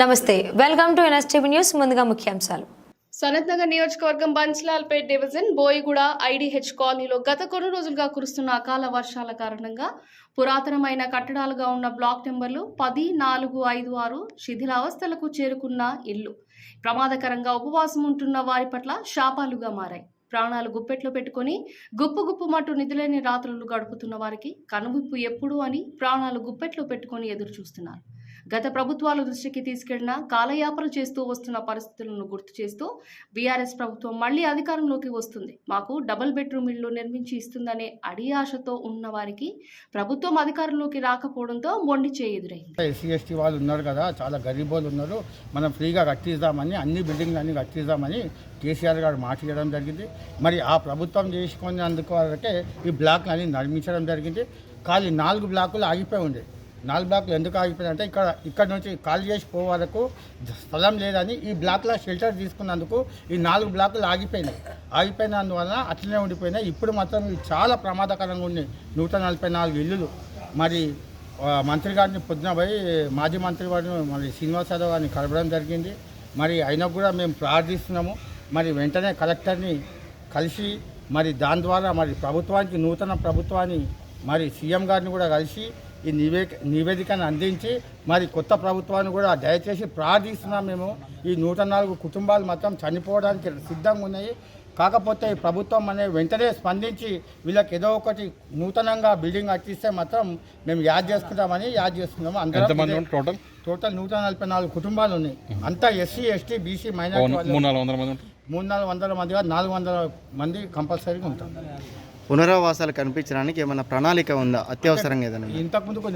నమస్తే welcome to NSTV news ముందుగా ముఖ్యాంశాలు. సనత్ నగర్ నియోజకవర్గం బన్స్లాల్పేట్ డివిజన్ బోయిగూడ ఐడిహెచ్ కాలనీలో గత కొన్ని రోజులుగా కురుస్తున్న అకాల వర్షాల కారణంగా పురాతనమైన కట్టడాలుగా ఉన్న బ్లాక్ నెంబర్లు పది నాలుగు ఐదు ఆరు శిథిలావస్థలకు చేరుకున్న ఇల్లు. ప్రమాదకరంగా ఉపవాసం ఉంటున్న వారి పట్ల శాపాలుగా మారాయి. ప్రాణాలు గుప్పెట్లో పెట్టుకొని గుప్పు గుప్పుమట్టు నిధులేని రాత్రులు గడుపుతున్న వారికి కనువిప్పు ఎప్పుడు అని ప్రాణాలు గుప్పెట్లో పెట్టుకొని ఎదురు చూస్తున్నారు గత ప్రభుత్వాల దృష్టికి తీసుకెళ్ళిన కాలయాపన చేస్తూ వస్తున్న పరిస్థితులను గుర్తు చేస్తూ బీఆర్ఎస్ ప్రభుత్వం మళ్ళీ అధికారంలోకి వస్తుంది. మాకు డబుల్ బెడ్రూమ్ ఇల్లు నిర్మించి ఇస్తుందనే అడి ఆశతో ఉన్న వారికి ప్రభుత్వం అధికారంలోకి రాకపోవడంతో మొండి చేయుదురైంది. ఎస్సీ ఎస్టీ వాళ్ళు ఉన్నారు కదా చాలా గరీబ్ వాళ్ళు ఉన్నారు. మనం ఫ్రీగా కట్టిద్దామని అన్ని బిల్డింగ్లు అన్ని కట్టిద్దామని కేసీఆర్ గారు మాట చేయడం జరిగింది. మరి ఆ ప్రభుత్వం చేసుకున్నందుకు వరకే ఈ బ్లాక్లు అన్ని నిర్మించడం జరిగింది. కానీ నాలుగు బ్లాకులు ఆగిపోయి ఉండే. నాలుగు బ్లాక్లు ఎందుకు ఆగిపోయినాయంటే ఇక్కడ ఇక్కడ నుంచి ఖాళీ చేసి పోవరకు స్థలం లేదని ఈ బ్లాక్లో షెల్టర్ తీసుకున్నందుకు ఈ నాలుగు బ్లాకులు ఆగిపోయినాయి. ఆగిపోయినందువలన అట్లనే ఉండిపోయినాయి. ఇప్పుడు మాత్రం చాలా ప్రమాదకరంగా ఉన్నాయి. నూట నలభై నాలుగు ఇల్లులు. మరి మంత్రి గారిని పొద్దున పోయి మాజీ మంత్రి వారిని మరి శ్రీనివాస యాదవ్ గారిని కలపడం జరిగింది. మరి అయినా కూడా మేము ప్రార్థిస్తున్నాము. మరి వెంటనే కలెక్టర్ని కలిసి మరి దాని ద్వారా మరి ప్రభుత్వానికి నూతన ప్రభుత్వాన్ని మరి సీఎం గారిని కూడా కలిసి ఈ నివేదిక నివేదికను అందించి మరి కొత్త ప్రభుత్వాన్ని కూడా దయచేసి ప్రార్థిస్తున్నాం మేము. ఈ నూట నాలుగు కుటుంబాలు మొత్తం చనిపోవడానికి సిద్ధంగా ఉన్నాయి. కాకపోతే ఈ ప్రభుత్వం అనే వెంటనే స్పందించి వీళ్ళకి ఏదో ఒకటి నూతనంగా బిల్డింగ్ కట్టిస్తే మాత్రం మేము యాద్ చేసుకుంటామని యాద్ చేస్తున్నాము. ఎంతమంది అందరం టోటల్? టోటల్ నూట నలభై నాలుగు కుటుంబాలు ఉన్నాయి. అంతా ఎస్సీ ఎస్టీ బీసీ మైనారిటీ మూడు నాలుగు వందల మంది నాలుగు వందల మందిగా నాలుగు వందల మంది కంపల్సరీగా ఉంటారు. పునరావాసాలు కనిపించడానికి ఏమైనా ప్రణాళిక ఉందా? అత్యవసరంగా ఏదైనా ఇంతకు ముందుకు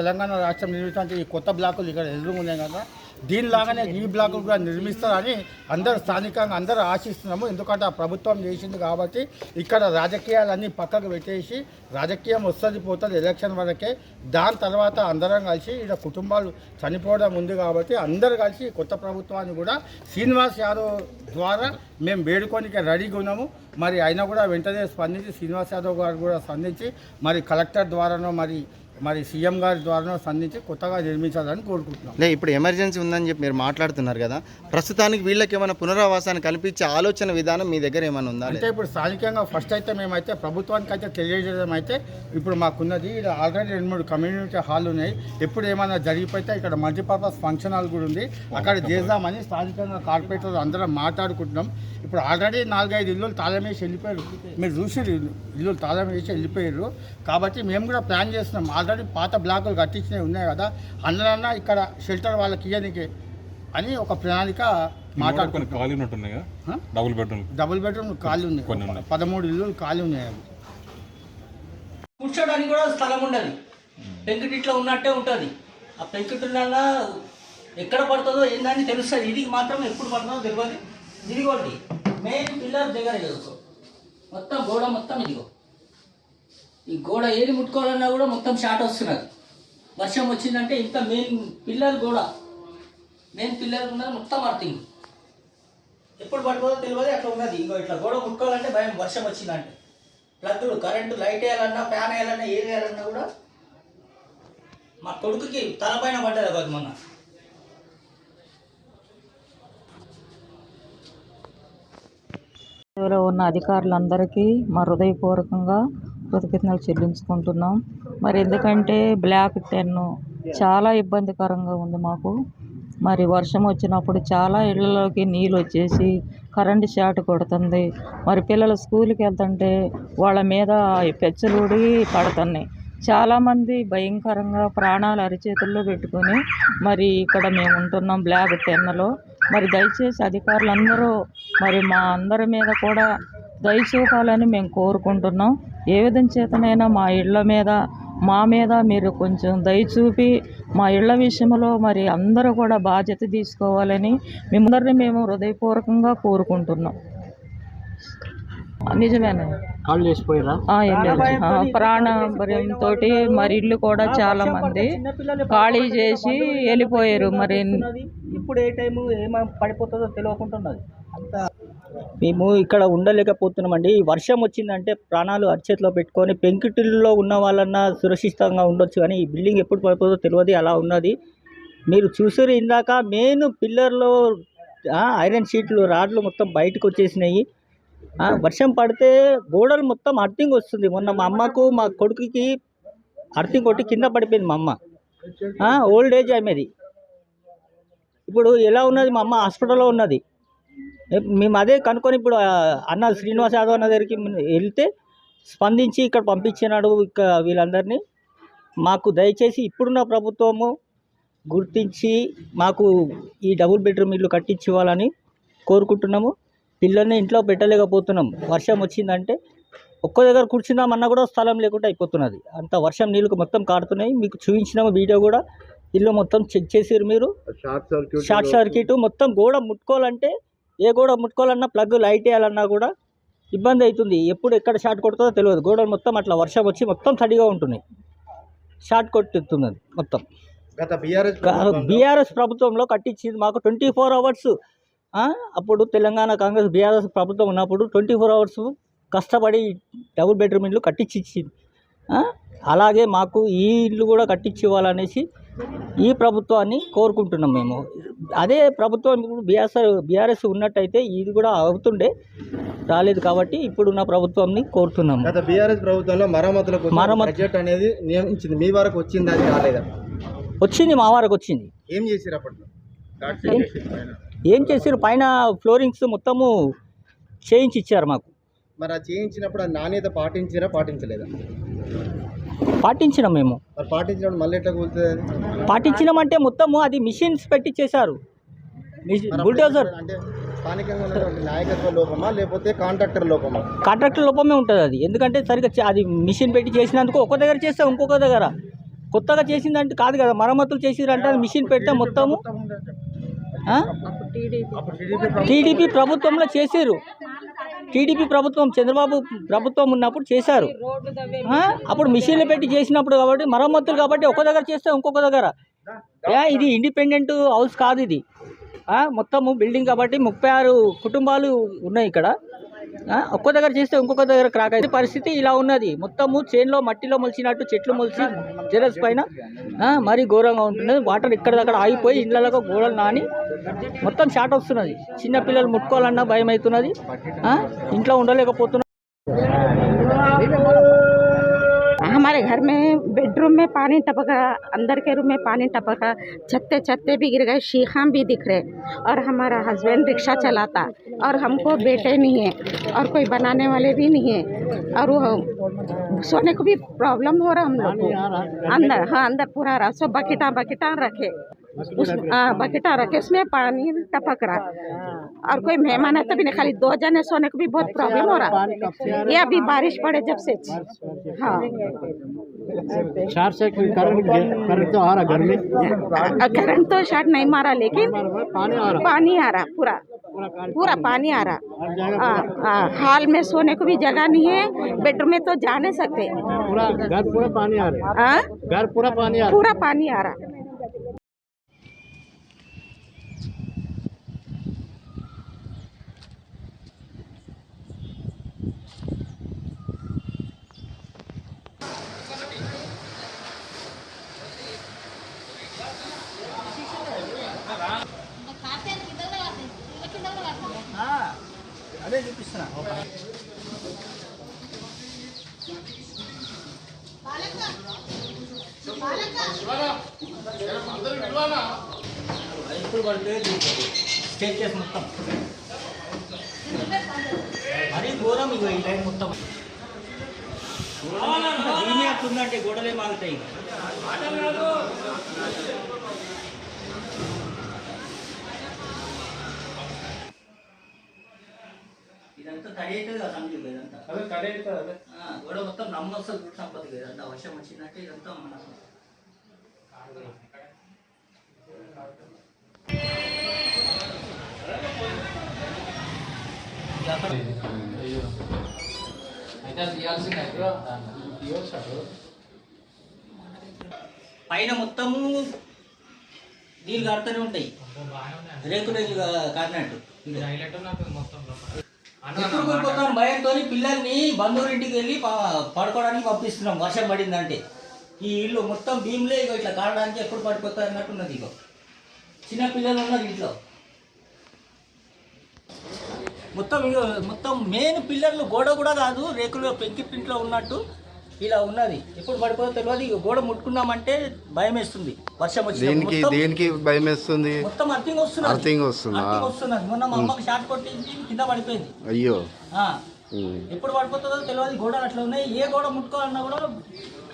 తెలంగాణ రాష్ట్రం నిర్మించాలంటే ఈ కొత్త బ్లాకులు ఇక్కడ ఎదురు ఉన్నాయి కదా. దీనిలాగానే ఈ బ్లాకులు కూడా నిర్మిస్తారని అందరూ స్థానికంగా అందరూ ఆశిస్తున్నాము. ఎందుకంటే ఆ ప్రభుత్వం చేసింది కాబట్టి ఇక్కడ రాజకీయాలన్నీ పక్కకు పెట్టేసి రాజకీయం వస్తుంది పోతుంది ఎలక్షన్ వరకే. దాని తర్వాత అందరం కలిసి ఇక్కడ కుటుంబాలు చనిపోవడం ఉంది కాబట్టి అందరూ కలిసి కొత్త ప్రభుత్వాన్ని కూడా శ్రీనివాస్ యాదవ్ ద్వారా మేము వేడుకోనికి రెడీగా ఉన్నాము. మరి అయినా కూడా వెంటనే స్పందించి శ్రీనివాస్ యాదవ్ గారు కూడా స్పందించి మరి కలెక్టర్ ద్వారానో మరి మరి సీఎం గారి ద్వారానో స్పందించి కొత్తగా నిర్మించాలని కోరుకుంటున్నాం. లే ఇప్పుడు ఎమర్జెన్సీ ఉందని చెప్పి మీరు మాట్లాడుతున్నారు కదా ప్రస్తుతానికి వీళ్ళకి ఏమైనా పునరావాసాన్ని కల్పించే ఆలోచన విధానం మీ దగ్గర ఏమైనా ఉందా అంటే ఇప్పుడు స్థానికంగా ఫస్ట్ అయితే మేమైతే ప్రభుత్వానికి అయితే తెలియజేయడం అయితే ఇప్పుడు మాకున్నది ఇక్కడ ఆల్రెడీ రెండు మూడు కమ్యూనిటీ హాల్ ఉన్నాయి. ఎప్పుడు ఏమైనా జరిగిపోతే ఇక్కడ మల్టీపర్పస్ ఫంక్షన్ హాల్ కూడా ఉంది. అక్కడ చేద్దామని స్థానికంగా కార్పొరేటర్ అందరం మాట్లాడుకుంటున్నాం. ఇప్పుడు ఆల్రెడీ నాలుగైదు ఇల్లులు తాళం వేసి వెళ్ళిపోయారు. మీరు చూసి ఇల్లు తాళం వేసి వెళ్ళిపోయారు. కాబట్టి మేము కూడా ప్లాన్ చేస్తున్నాం. ఆల్రెడీ పాత బ్లాకులు కట్టించినవి ఉన్నాయి కదా అందరన్నా ఇక్కడ షెల్టర్ వాళ్ళకి ఇయ్యనికి అని ఒక ప్రణాళిక కొన్ని మాట్లాడుకుంటాం ఖాళీ ఉన్నట్టున్నాయి కదా? ఆ? డబుల్ బెడ్రూమ్ డబుల్ బెడ్రూమ్ ఖాళీ ఉన్నాయి. పదమూడు ఇల్లు ఖాళీ ఉన్నాయి. అవి కూర్చోడానికి కూడా స్థలం ఉండదు. పెంకుటి ఇట్లా ఉన్నట్టే ఉంటుంది. ఆ పెంకుటిలలో ఎక్కడ పడుతుందో ఏందని తెలుస్తుంది. ఇది మాత్రం ఎప్పుడు పడుతుందో తెలియదు ఇదిగోండి మెయిన్ పిల్లర్ దగ్గర ఇదిగో. మొత్తం గోడ మొత్తం ఇదిగో. ఈ గోడ ఏది ముట్టుకోవాలన్నా కూడా మొత్తం షార్ట్ వస్తున్నది. వర్షం వచ్చిందంటే ఇంత మెయిన్ పిల్లర్ గోడ మెయిన్ పిల్లర్ ఉన్నది మొత్తం అర్థింగ్. ఎప్పుడు పడిపోదో తెలియదు అట్లా ఉన్నది. ఇంకో ఇట్లా గోడ ముట్టుకోవాలంటే భయం వర్షం వచ్చిందంటే. ప్లగ్లు కరెంటు లైట్ వేయాలన్నా ఫ్యాన్ వేయాలన్నా ఏది వేయాలన్నా కూడా మా కొడుకుకి తలపైన పడ్డది కాదు మొన్న. సేవలో ఉన్న అధికారులందరికీ మా హృదయపూర్వకంగా కృతజ్ఞతలు చెల్లించుకుంటున్నాం. మరి ఎందుకంటే బ్లాక్ టెన్ చాలా ఇబ్బందికరంగా ఉంది మాకు. మరి వర్షం వచ్చినప్పుడు చాలా ఇళ్ళలోకి నీళ్ళు వచ్చేసి కరెంటు షాట్ కొడుతుంది. మరి పిల్లలు స్కూల్కి వెళ్తుంటే వాళ్ళ మీద పెచ్చలుడి పడుతున్నాయి. చాలామంది భయంకరంగా ప్రాణాలు అరిచేతుల్లో పెట్టుకొని మరి ఇక్కడ మేము ఉంటున్నాం బ్లాక్ టెన్లో మరి దయచేసి అధికారులందరూ మరి మా అందరి మీద కూడా దయ చూపాలని మేము కోరుకుంటున్నాం. ఏ విధం చేతనైనా మా ఇళ్ళ మీద మా మీద మీరు కొంచెం దయ చూపి మా ఇళ్ళ విషయంలో మరి అందరూ కూడా బాధ్యత తీసుకోవాలని మిమ్మల్ని మేము హృదయపూర్వకంగా కోరుకుంటున్నాం. నిజమేనా? కాళ్ళు చేసిపోయారా? మరి ఇల్లు కూడా చాలా మంది ఖాళీ చేసి వెళ్ళిపోయారు. మరి ఇప్పుడు ఏ టైము ఏమ పడిపోతుందో తెలియకుంటున్నది. అంత మేము ఇక్కడ ఉండలేకపోతున్నామండి. ఈ వర్షం వచ్చిందంటే ప్రాణాలు అరిచేతిలో పెట్టుకొని పెంకుటిల్లో ఉన్న వాళ్ళన్నా సురక్షితంగా ఉండొచ్చు కానీ ఈ బిల్డింగ్ ఎప్పుడు పడిపోతుందో తెలియదు అలా ఉన్నది. మీరు చూసారు ఇందాక మెయిన్ పిల్లర్లో ఐరన్ షీట్లు రాడ్లు మొత్తం బయటకు వచ్చేసినాయి. వర్షం పడితే గోడలు మొత్తం అర్థింగ్ వస్తుంది. మొన్న మా అమ్మకు మా కొడుకుకి అర్థింగ్ కొట్టి కింద పడిపోయింది మా అమ్మ. ఓల్డ్ ఏజ్ ఆమెది. ఇప్పుడు ఎలా ఉన్నది మా అమ్మ? హాస్పిటల్లో ఉన్నది. మేము అదే కనుక్కొని ఇప్పుడు అన్న శ్రీనివాస్ యాదవ్ అన్న దగ్గరికి వెళ్తే స్పందించి ఇక్కడ పంపించినాడు ఇక వీళ్ళందరినీ. మాకు దయచేసి ఇప్పుడున్న ప్రభుత్వము గుర్తించి మాకు ఈ డబుల్ బెడ్రూమ్ ఇల్లు కట్టించి ఇవ్వాలని కోరుకుంటున్నాము. పిల్లల్ని ఇంట్లో పెట్టలేకపోతున్నాం వర్షం వచ్చిందంటే ఒక్క దగ్గర కూర్చుందామన్నా కూడా స్థలం లేకుండా అయిపోతున్నది. అంత వర్షం నీళ్ళు మొత్తం కారుతున్నాయి. మీకు చూపించినాము వీడియో కూడా. ఇల్లు మొత్తం చెక్ చేసారు మీరు. షార్ట్ సర్క్యూట్ మొత్తం గోడ ముట్టుకోవాలంటే ఏ గోడ ముట్టుకోవాలన్నా ప్లగ్ లైట్ వేయాలన్నా కూడా ఇబ్బంది అవుతుంది. ఎప్పుడు ఎక్కడ షార్ట్ కొడుతుందో తెలియదు. గోడలు మొత్తం అట్లా వర్షం వచ్చి మొత్తం తడిగా ఉంటున్నాయి. షార్ట్ కొట్టుతున్నది మొత్తం. గత బీఆర్ఎస్ బీఆర్ఎస్ ప్రభుత్వంలో కట్టించింది మాకు ట్వంటీ ఫోర్ అవర్స్. అప్పుడు తెలంగాణ కాంగ్రెస్ బీఆర్ఎస్ ప్రభుత్వం ఉన్నప్పుడు ట్వంటీ ఫోర్ అవర్స్ కష్టపడి డబుల్ బెడ్రూమ్ ఇల్లు కట్టించి? అలాగే మాకు ఈ ఇల్లు కూడా కట్టించి ఇవ్వాలనేసి ఈ ప్రభుత్వాన్ని కోరుకుంటున్నాం మేము. అదే ప్రభుత్వం ఇప్పుడు బీఆర్ఎస్ బీఆర్ఎస్ ఉన్నట్టయితే ఇది కూడా అవుతుండే రాలేదు కాబట్టి ఇప్పుడున్న ప్రభుత్వాన్ని కోరుతున్నాము. గత బీఆర్ఎస్ ప్రభుత్వంలో మరమ్మతుల కోసం మరమ్మతు- బడ్జెట్ అనేది నియమించింది మీ వరకు వచ్చింది అది రాలేదా? వచ్చింది మా వారికి వచ్చింది. ఏం చేసిరు అప్పట్లో? ఏం చేసారు పైన ఫ్లోరింగ్స్ మొత్తము చేయించి ఇచ్చారు మాకు. మరి అది చేయించినప్పుడు ఆ నాణ్యత పాటించినా పాటించలేదా? పాటించినాం మేము. మరి పాటించినప్పుడు మళ్ళీ ఎట్లా కూలుతుంది అది? పాటించినామంటే మొత్తము అది మిషన్స్ పెట్టి చేశారు. మరి అప్పుడు బుల్డోజర్. అంటే స్థానికంగా ఉన్నటువంటి నాయకత్వ లోపమా లేకపోతే కాంట్రాక్టర్ లోపమా? కాంట్రాక్టర్ లోపమే ఉంటుంది అది. ఎందుకంటే సరిగ్గా చే- అది మిషన్ పెట్టి చేసినందుకు ఒక దగ్గర చేస్తే ఇంకొక దగ్గర. కొత్తగా చేసిందంటే కాదు కదా మరమ్మతులు చేసిరంటే అది మిషన్ పెడితే మొత్తము. ఆ? టీడీపీ ప్రభుత్వంలో చేసారు టీడీపీ ప్రభుత్వం చంద్రబాబు ప్రభుత్వం ఉన్నప్పుడు చేశారు. అప్పుడు మిషన్లు పెట్టి చేసినప్పుడు కాబట్టి మరమ్మతులు కాబట్టి ఒక దగ్గర చేస్తే ఇంకొక దగ్గర. ఏ, ఇది ఇండిపెండెంట్ హౌస్ కాదు ఇది. మొత్తము బిల్డింగ్ కాబట్టి ముప్పై ఆరు కుటుంబాలు ఉన్నాయి ఇక్కడ. ఒక్క దగ్గర చేస్తే ఇంకొక దగ్గర క్రాక్ అయితే పరిస్థితి ఇలా ఉన్నది. మొత్తము చేన్లో మట్టిలో మొలిచినట్టు చెట్లు మొలిచి జెరస్ పైన మరి మరీ ఘోరంగా ఉంటున్నది వాటర్ ఇక్కడ ఆగిపోయి ఇళ్ళలో గోడలు నాని మొత్తం షార్ట్ వస్తున్నది. చిన్న పిల్లలు ముట్టుకోవాలన్నా భయం అవుతున్నది ఆ, ఇంట్లో ఉండలేకపోతున్నారు हमारे घर में बेडरूम में पानी टपका अंदर के रूम में पानी टपका छत्ते छत्ते भी गिर गए शीखा भी दिख रहे और हमारा हस्बैंड रिक्शा चलाता और हमको बेटे नहीं है और कोई बनाने वाले भी नहीं है और वो सोने को भी प्रॉब्लम हो रहा हम लोग को। अंदर हाँ अंदर पूरा रहा सो बकेटा बकेटा रखे। हाँ। बकेटा रखे उसमें पानी टपक रहा और कोई मेहमान है तभी नहीं खाली दो जने सोने को भी बहुत प्रॉब्लम हो रहा। ये अभी बारिश पड़े जब से। हाँ। चार से करंट तो आ रहा घर में। करंट तो शायद नहीं मारा लेकिन पानी आ रहा। पानी आ रहा पूरा। पूरा पानी। आ रहा। हाँ, हाँ, हॉल में सोने को भी जगह नहीं है बेडरूम में तो जा नहीं सकते। पूरा घर पूरा पानी आ रहा हाँ, घर पूरा पानी आ पूरा पानी आ रहा। అదే చూపిస్తున్నా. ఇప్పుడు పడితే స్టేట్ చేసి మొత్తం. మరీ ఘోరం ఇక ఈ లైన్ మొత్తం. దీని అట్లుందంటే గోడలే మాగుతాయి. ఇదంతా తడి అవుతుంది కదా సంగతి ఇదంతా. అదే తడి అవుతుంది గోడ మొత్తం నమ్మొస్తుంది సంపత్తి ఇదంతా వర్షం వచ్చిందంటే ఇదంతా మన పైన మొత్తము నీళ్ళు కారుతూనే ఉంటాయి. రేకులు కారినట్టు. ఎప్పుడు కోల్పోతాం భయంతో పిల్లల్ని బంధువులింటికి వెళ్ళి పడుకోవడానికి పంపిస్తున్నాం. వర్షం పడిందంటే. ఈ ఇల్లు మొత్తం భీమ్లే ఇక ఇట్లా కారడానికి ఎప్పుడు పడిపోతాయి అన్నట్టున్నది ఇక చిన్న పిల్లలు ఉన్నారు ఇంట్లో. మొత్తం ఇగో మొత్తం మెయిన్ పిల్లర్లు గోడ కూడా కాదు రేకులు పెంకిటింట్లో ఉన్నట్టు. ఇలా ఉన్నది. ఎప్పుడు పడిపోదో తెలియదు ఇక గోడ ముట్టుకున్నామంటే భయం వేస్తుంది. వర్షం వచ్చి దేనికి దేనికి భయం వేస్తుంది? మొత్తం అర్థంగా వస్తున్నది. అర్థంగా వస్తుందా? అర్థంగా వస్తున్నది. మొన్న మా అమ్మకి షార్ట్ కొట్టించి కింద పడిపోయింది. అయ్యో. ఆ, ఉమ్. ఎప్పుడు పడిపోతుందో తెలియదు గోడలు అట్లా ఉన్నాయి. ఏ గోడ ముట్టుకోవాలన్నా కూడా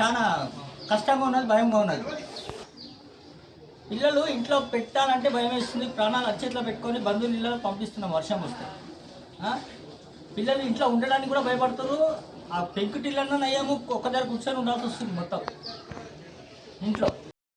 చాలా కష్టంగా ఉన్నది భయంగా ఉన్నది. పిల్లలు ఇంట్లో పెట్టాలంటే భయం వేస్తుంది. ప్రాణాలు అచ్చేట్లో పెట్టుకొని బంధువులు ఇళ్ళలో పంపిస్తున్నాం వర్షం వస్తే. ఆ? పిల్లలు ఇంట్లో ఉండడానికి కూడా భయపడుతున్నారు ఆ పెంకుటిళ్ళన్నా నయ్యాము ఒక్క దగ్గర కూర్చొని ఉండాల్సి వస్తుంది మొత్తం. ఇంట్లో.